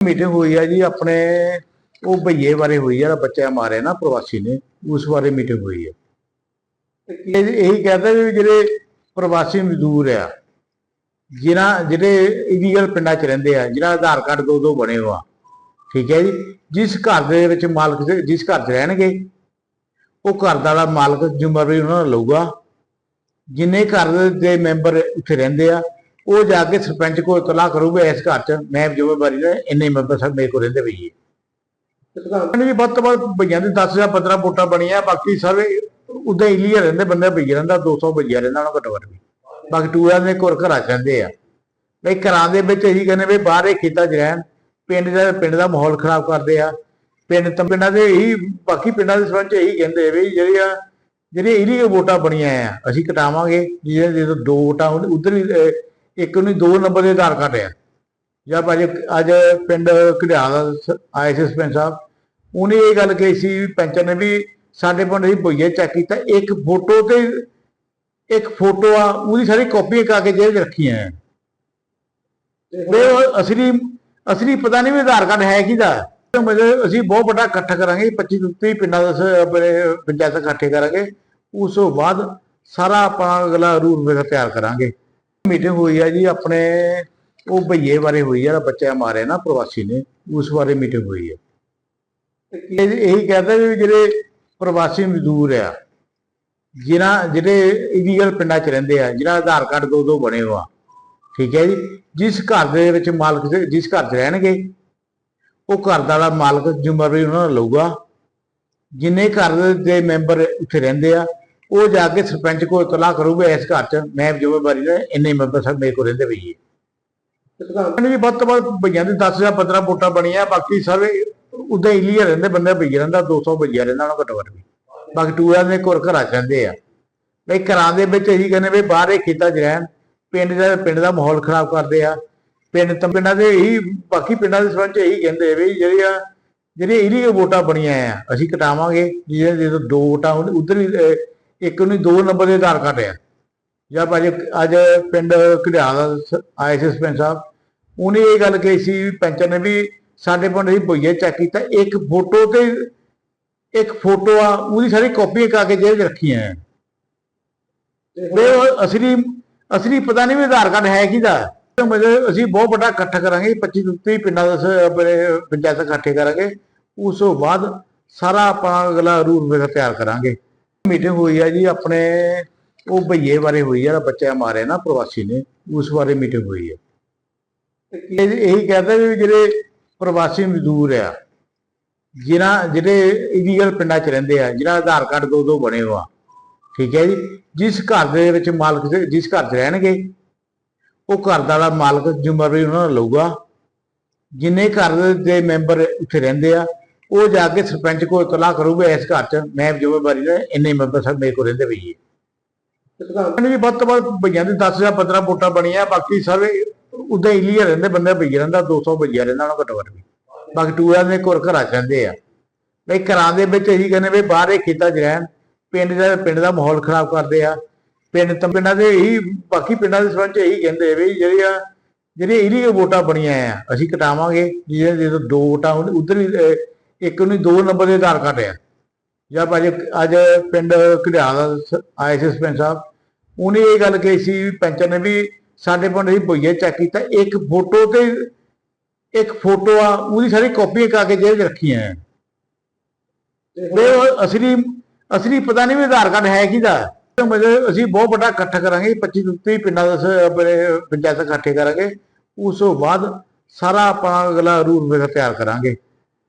Meeting ਹੋਈ ਆ ਜੀ, ਆਪਣੇ ਉਹ ਭਈਏ ਬਾਰੇ ਹੋਈ ਆ ਬੱਚਾ ਮਾਰਿਆ ਨਾ ਪ੍ਰਵਾਸੀ ਨੇ, ਉਸ ਬਾਰੇ ਮੀਟਿੰਗ ਹੋਈ ਆ। ਇਹ ਇਹੀ ਕਹਿੰਦਾ ਵੀ ਜਿਹੜੇ ਪ੍ਰਵਾਸੀ ਮਜ਼ਦੂਰ ਆ, ਜਿਨ੍ਹਾਂ, ਜਿਹੜੇ ਇਲੀਗਲ ਪਿੰਡਾਂ 'ਚ ਰਹਿੰਦੇ ਆ, ਜਿਨ੍ਹਾਂ ਆਧਾਰ ਕਾਰਡ ਦੋ ਦੋ ਬਣੇ ਹੋਆ, ਠੀਕ ਹੈ ਜੀ, ਜਿਸ ਘਰ ਦੇ ਵਿੱਚ ਮਾਲਕ ਜਿਸ ਘਰ 'ਚ ਰਹਿਣਗੇ, ਉਹ ਘਰ ਦਾ ਮਾਲਕ ਜ਼ਿੰਮੇਵਾਰੀ ਉਹਨਾਂ ਨੂੰ ਲਊਗਾ, ਜਿੰਨੇ ਘਰ ਦੇ ਮੈਂਬਰ ਉੱਥੇ ਰਹਿੰਦੇ ਆ ਉਹ ਜਾ ਕੇ ਸਰਪੰਚ ਕੋਲ ਇਤਲਾਹ ਕਰੂਗਾ ਇਸ ਘਰ 'ਚ, ਮੈਂ ਜ਼ਿੰਮੇਵਾਰੀ ਲੈ, ਇੰਨੇ ਮੈਂਬਰ ਸਭ ਮੇਰੇ ਕੋਲ ਰਹਿੰਦੇ ਪਈਏ ਪ੍ਰਧਾਨ ਜੀ ਵੱਧ ਤੋਂ ਵੱਧ ਭਈਆਂ ਦੇ 10000 15 ਵੋਟਾਂ ਬਣੀਆਂ, ਬਾਕੀ ਸਾਰੇ ਉਦਾਂ ਹੀ ਰਹਿੰਦੇ, ਬੰਦੇ ਭਈਆ ਰਹਿੰਦਾ 200 ਭਈਆ ਰਹਿੰਦਾ, ਉਹਨਾਂ ਘੱਟੋ ਵੀ। ਬਾਕੀ ਟੂਰਾਂ ਦੇ ਕੋਲ ਘਰਾਂ ਰਹਿੰਦੇ ਆ। ਬਈ ਘਰਾਂ ਦੇ ਵਿੱਚ ਇਹੀ ਕਹਿੰਦੇ ਵੀ ਬਾਹਰ ਇਹ ਖੇਤਾਂ 'ਚ ਰਹਿਣ, ਪਿੰਡ ਦਾ ਪਿੰਡ ਦਾ ਮਾਹੌਲ ਖਰਾਬ ਕਰਦੇ ਆ। ਪਿੰਡ ਤਾਂ ਪਿੰਡਾਂ ਦੇ ਇਹੀ, ਬਾਕੀ ਪਿੰਡਾਂ ਦੇ ਸਰਪੰਚ ਇਹੀ ਕਹਿੰਦੇ ਵੀ ਜਿਹੜੀਆਂ ਜਿਹੜੀਆਂ ਇਲੀਗਲ ਵੋਟਾਂ ਬਣੀਆਂ ਆ, ਅਸੀਂ ਕਟਾਵਾਂਗੇ ਜਿਹਦੇ ਜਦੋਂ ਦੋ ਵੋਟਾਂ ਉਧਰ ਵੀ ਇੱਕ ਨੂੰ ਦੋ ਨੰਬਰ ਦੇ ਆਧਾਰ ਕਾਰਡ ਆ। ਜਦ ਅੱਜ ਅੱਜ ਪਿੰਡ ਘੜਿਆਲ ਆਏ ਸੀ ਸਰਪੰਚ ਸਾਹਿਬ। ਉਹਨੇ ਇਹ ਗੱਲ ਕਹੀ ਸੀ ਵੀ ਪੰਚ ਨੇ ਵੀ ਸਾਡੇ ਪਿੰਡ ਦੀ ਭਈਏ ਚੈੱਕ ਕੀਤਾ ਇੱਕ ਫੋਟੋ ਤੇ ਇੱਕ ਫੋਟੋ ਆ ਉਹਦੀ ਸਾਰੀ ਕਾਪੀ ਕਾ ਕੇ ਜੇਲ੍ਹ 'ਚ ਰੱਖੀਆਂ ਆ। ਉਹ ਅਸਲੀ ਅਸਲੀ ਪਤਾ ਨਹੀਂ ਵੀ ਆਧਾਰ ਕਾਰਡ ਹੈ ਕਿਹਦਾ। ਤੇ ਮਤਲਬ ਅਸੀਂ ਬਹੁਤ ਵੱਡਾ ਇਕੱਠ ਕਰਾਂਗੇ 25 ਤੋਂ 30 ਪਿੰਡਾਂ ਦਾ ਆਪਣੇ ਪੰਚਾਇਤ ਇਕੱਠੇ ਕਰਾਂਗੇ। ਉਸ ਤੋਂ ਬਾਅਦ ਸਾਰਾ ਆਪਾਂ ਅਗਲਾ ਰੂਲ ਵੇਖ ਤਿਆਰ ਕਰਾਂਗੇ। ਮੀਟਿੰਗ ਹੋਈ ਆ ਜੀ, ਆਪਣੇ ਉਹ ਭਈਏ ਬਾਰੇ ਹੋਈ ਜਿਹੜਾ ਬੱਚਾ ਮਾਰਿਆ ਨਾ ਪ੍ਰਵਾਸੀ ਨੇ, ਉਸ ਬਾਰੇ ਮੀਟਿੰਗ ਹੋਈ ਹੈ ਇਹ ਇਹੀ ਕਹਿੰਦਾ ਵੀ ਜਿਹੜੇ ਪ੍ਰਵਾਸੀ ਮਜ਼ਦੂਰ ਆ, ਜਿਨ੍ਹਾਂ, ਜਿਹੜੇ ਇਲੀਗਲ ਪਿੰਡਾਂ 'ਚ ਰਹਿੰਦੇ ਆ ਜਿਹੜਾ ਆਧਾਰ ਕਾਰਡ ਦੋ ਦੋ ਬਣੇ ਹੋਆ, ਠੀਕ ਹੈ ਜੀ, ਜਿਸ ਘਰ ਦੇ ਵਿੱਚ ਮਾਲਕ ਜਿਸ ਘਰ 'ਚ ਰਹਿਣਗੇ, ਉਹ ਘਰ ਦਾ ਮਾਲਕ ਜ਼ਿੰਮੇਵਾਰੀ ਉਹਨਾਂ ਨੂੰ ਲਊਗਾ, ਜਿੰਨੇ ਘਰ ਦੇ ਮੈਂਬਰ ਉੱਥੇ ਰਹਿੰਦੇ ਆ ਉਹ ਜਾ ਕੇ ਸਰਪੰਚ ਕੋਲ ਇਤਲਾਹ ਕਰੂਗਾ ਇਸ ਘਰ 'ਚ ਮੈਂ ਜ਼ਿੰਮੇਵਾਰੀ ਲੈ ਇੰਨੇ ਮੈਂਬਰ ਸਭ ਮੇਰੇ ਕੋਲ ਰਹਿੰਦੇ ਪਈਏ ਪ੍ਰਧਾਨ ਜੀ ਵੱਧ ਤੋਂ ਵੱਧ ਭਈਆਂ ਦੇ 10000 15 ਵੋਟਾਂ ਬਣੀਆਂ ਬਾਕੀ ਸਾਰੇ ਉਦਾਂ ਹੀ ਲੀਆ ਰਹਿੰਦੇ ਬੰਦੇ ਭਈਆ ਰਹਿੰਦਾ 200 ਭਈਆ ਰਹਿੰਦਾ ਉਹਨਾਂ ਘੱਟੋ ਘੱਟ ਵੀ। ਬਾਕੀ ਟੂਰਾਂ ਦੇ ਘਰਾਂ 'ਚ ਰਹਿੰਦੇ ਆ। ਬਈ ਘਰਾਂ ਦੇ ਵਿੱਚ ਇਹੀ ਕਹਿੰਦੇ ਵੀ ਬਾਹਰ ਇਹ ਖੇਤਾਂ 'ਚ ਰਹਿਣ ਪਿੰਡ ਦਾ ਪਿੰਡ ਦਾ ਮਾਹੌਲ ਖਰਾਬ ਕਰਦੇ ਆ। ਪਿੰਡ ਤਾਂ ਪਿੰਡਾਂ ਦੇ ਇਹੀ ਬਾਕੀ ਪਿੰਡਾਂ ਦੇ ਸਰਪੰਚ ਇਹੀ ਕਹਿੰਦੇ ਵੀ ਜਿਹੜੀਆਂ ਜਿਹੜੀਆਂ ਇਲੀਗਲ ਵੋਟਾਂ ਬਣੀਆਂ ਆ ਅਸੀਂ ਕਟਾਵਾਂਗੇ ਜਿਹਦੇ ਜਦੋਂ ਦੋ ਵੋਟਾਂ ਉਧਰ ਵੀ ਇੱਕ ਨੂੰ ਦੋ ਨੰਬਰ ਦੇ ਆਧਾਰ ਕਾਰਡ ਆ। ਜਦ ਅੱਜ ਅੱਜ ਪਿੰਡ ਘੜਿਆਲ ਆਏ ਸੀ ਸਰਪੰਚ ਸਾਹਿਬ, ਉਹਨੇ ਇਹ ਗੱਲ ਕਹੀ ਸੀ ਵੀ ਨੇ ਵੀ ਸਾਡੇ ਪਿੰਡ ਦੀ ਭਈਏ ਚੈੱਕ ਕੀਤਾ, ਇੱਕ ਫੋਟੋ ਤੇ ਇੱਕ ਫੋਟੋ ਆ, ਉਹਦੀ ਸਾਰੀ ਕਾਪੀ ਕਾ ਕੇ ਜੇਲ੍ਹ 'ਚ ਰੱਖੀਆਂ ਆ। ਵੀ ਉਹ ਅਸਲੀ ਅਸਲੀ ਪਤਾ ਨਹੀਂ ਵੀ ਆਧਾਰ ਕਾਰਡ ਹੈ ਕਿਹਦਾ। ਤੇ ਮਤਲਬ ਅਸੀਂ ਬਹੁਤ ਵੱਡਾ ਇਕੱਠ ਕਰਾਂਗੇ 25 ਤੋਂ 30 ਪਿੰਡਾਂ ਦਾ ਆਪਣੇ ਪੰਚਾਇਤ ਇਕੱਠੇ ਕਰਾਂਗੇ। ਉਸ ਤੋਂ ਬਾਅਦ ਸਾਰਾ ਆਪਾਂ ਅਗਲਾ ਰੂਲ ਵੇਖ ਤਿਆਰ ਕਰਾਂਗੇ। ਮੀਟਿੰਗ ਹੋਈ ਆ ਜੀ, ਆਪਣੇ ਉਹ ਭਈਏ ਬਾਰੇ ਹੋਈ ਆ ਜਿਹੜਾ ਬੱਚਾ ਮਾਰਿਆ ਨਾ ਪ੍ਰਵਾਸੀ ਨੇ, ਉਸ ਬਾਰੇ ਮੀਟਿੰਗ ਹੋਈ ਹੈ ਇਹ ਇਹੀ ਕਹਿੰਦਾ ਵੀ ਜਿਹੜੇ ਪ੍ਰਵਾਸੀ ਮਜ਼ਦੂਰ ਆ, ਜਿਨ੍ਹਾਂ, ਜਿਹੜੇ ਇਲੀਗਲ ਪਿੰਡਾਂ 'ਚ ਰਹਿੰਦੇ ਆ ਜਿਹੜਾ ਆਧਾਰ ਕਾਰਡ ਦੋ ਦੋ ਬਣੇ ਹੋਆ, ਠੀਕ ਹੈ ਜੀ, ਜਿਸ ਘਰ ਦੇ ਵਿੱਚ ਮਾਲਕ ਜਿਸ ਘਰ 'ਚ ਰਹਿਣਗੇ, ਉਹ ਘਰ ਦਾ ਮਾਲਕ ਜ਼ਿੰਮੇਵਾਰੀ ਉਹਨਾਂ ਨੂੰ ਲਊਗਾ, ਜਿੰਨੇ ਘਰ ਦੇ ਮੈਂਬਰ ਉੱਥੇ ਰਹਿੰਦੇ ਆ ਉਹ ਜਾ ਕੇ ਸਰਪੰਚ ਕੋਲ ਇਤਲਾਹ ਕਰੂਗਾ ਇਸ ਘਰ 'ਚ, ਮੈਂ ਜ਼ਿੰਮੇਵਾਰੀ ਲੈ, ਇੰਨੇ ਮੈਂਬਰ ਸਭ ਮੇਰੇ ਕੋਲ ਰਹਿੰਦੇ ਪਈਏ ਪ੍ਰਧਾਨ ਜੀ ਵੱਧ ਤੋਂ ਵੱਧ ਭਈਆਂ ਦੇ 10000 15 ਵੋਟਾਂ ਬਣੀਆਂ, ਬਾਕੀ ਸਾਰੇ ਉਦਾਂ ਹੀ ਲੀਆ ਰਹਿੰਦੇ, ਬੰਦੇ ਭਈਆ ਰਹਿੰਦਾ 200 ਭਈਆ ਰਹਿੰਦਾ, ਉਹਨਾਂ ਘੱਟੋ ਘੱਟ ਵੀ। ਬਾਕੀ ਟੂਰਾਂ ਦੇ ਕੋਲ ਘਰਾਂ 'ਚ ਰਹਿੰਦੇ ਆ। ਬਈ ਘਰਾਂ ਦੇ ਵਿੱਚ ਇਹੀ ਕਹਿੰਦੇ ਵੀ ਬਾਹਰ ਇਹ ਖੇਤਾਂ 'ਚ ਰਹਿਣ, ਪਿੰਡ ਦਾ ਪਿੰਡ ਦਾ ਮਾਹੌਲ ਖਰਾਬ ਕਰਦੇ ਆ। ਪਿੰਡ ਤਾਂ ਪਿੰਡਾਂ ਦੇ ਇਹੀ, ਬਾਕੀ ਪਿੰਡਾਂ ਦੇ ਸਰਪੰਚ ਇਹੀ ਕਹਿੰਦੇ ਵੀ ਜਿਹੜੀਆਂ ਜਿਹੜੀਆਂ ਇਲੀਗਲ ਵੋਟਾਂ ਬਣੀਆਂ ਆ, ਅਸੀਂ ਕਟਾਵਾਂਗੇ ਜਿਹਦੇ ਜਦੋਂ ਦੋ ਵੋਟਾਂ ਉਧਰ ਵੀ ਇੱਕ ਨੂੰ ਦੋ ਨੰਬਰ ਦੇ ਆਧਾਰ ਕਾਰਡ ਆ। ਜਾਂ ਭਾਜੀ ਅੱਜ ਪਿੰਡ ਘੜਿਆਲ ਆਏ ਸੀ ਸਰਪੰਚ ਸਾਹਿਬ, ਉਹਨੇ ਇਹ ਗੱਲ ਕਹੀ ਸੀ ਵੀ ਨੇ ਵੀ ਸਾਡੇ ਪਿੰਡ ਦੀ ਭਈਏ ਚੈੱਕ ਕੀਤਾ, ਇੱਕ ਫੋਟੋ ਤੇ ਇੱਕ ਫੋਟੋ ਆ, ਉਹਦੀ ਸਾਰੀ ਕਾਪੀ ਕਾ ਕੇ ਜੇਲ੍ਹ 'ਚ ਰੱਖੀਆਂ ਆ। ਵੀ ਉਹ ਅਸਲੀ ਅਸਲੀ ਪਤਾ ਨਹੀਂ ਵੀ ਆਧਾਰ ਕਾਰਡ ਹੈ ਕਿਹਦਾ। ਤੇ ਮਤਲਬ ਅਸੀਂ ਬਹੁਤ ਵੱਡਾ ਇਕੱਠ ਕਰਾਂਗੇ 25 30 ਪਿੰਡਾਂ ਦਾ ਆਪਣੇ ਪੰਚਾਇਤ ਇਕੱਠੇ ਕਰਾਂਗੇ। ਉਸ ਤੋਂ ਬਾਅਦ ਸਾਰਾ ਆਪਾਂ ਅਗਲਾ ਰੂਲ ਵੇਖ ਤਿਆਰ ਕਰਾਂਗੇ।